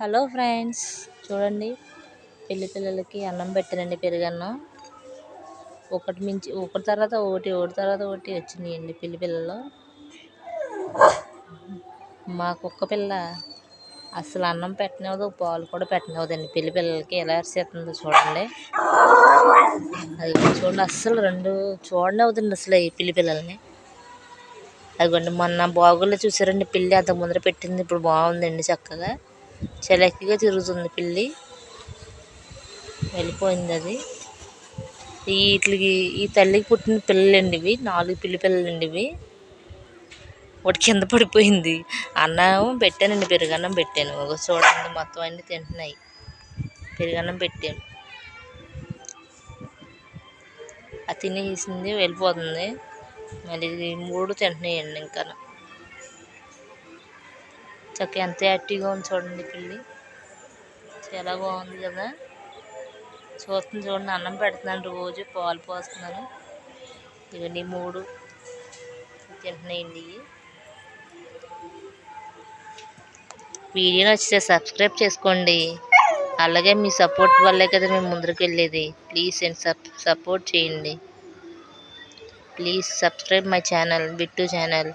Hello friends చూడండి. పెళ్ళి పిల్లలకి అన్నం పెట్టానండి పెరుగన్నం. ఒకటి మించి ఒకటి తర్వాత ఒకటి ఒకటి తర్వాత ఒకటి వచ్చినాయండి పెళ్ళి పిల్లలు. మా కుక్క పిల్ల అసలు అన్నం పెట్టనివ్వదు పాలు కూడా పెట్టనివ్వదండి. పెళ్ళి పిల్లలకి ఎలా అరిసేస్తుందో చూడండి. అది చూడండి అస్సలు రెండు చూడండి అసలు ఈ పిల్లి పిల్లల్ని. అదిగోండి మొన్న బాగుల్లో చూసారండి పిల్లి అంత ముందర పెట్టింది ఇప్పుడు బాగుందండి చక్కగా. చలక్కిగా తిరుగుతుంది పిల్లి. వెళ్ళిపోయింది అది. వీటికి ఈ తల్లికి పుట్టిన పిల్లలండి ఇవి నాలుగు పిల్లి పిల్లలండి ఇవి. ఒకటి కింద పడిపోయింది. అన్నం పెట్టానండి పెరుగన్నం పెట్టాను. ఒక చూడండి మొత్తం అన్నీ తింటున్నాయి. పెరుగన్నం పెట్టాను. అది తినేసింది వెళ్ళిపోతుంది. మళ్ళీ మూడు తింటున్నాయండి ఇంకా చక్కగా ఎంత యాక్టివ్గా ఉంది చూడండి పిల్లి. చాలా బాగుంది కదా. చూస్తుంది చూడండి అన్నం పెడుతున్నాను రోజు పాలు పోస్తున్నాను. ఇవన్నీ మూడు. తింటున్నాయండి వీడియో నచ్చితే సబ్స్క్రైబ్ చేసుకోండి. అలాగే మీ సపోర్ట్ వల్లే కదా మేము ముందుకు వెళ్ళేది. ప్లీజ్ అండ్ సపోర్ట్ చేయండి. Please subscribe my channel Bittu channel.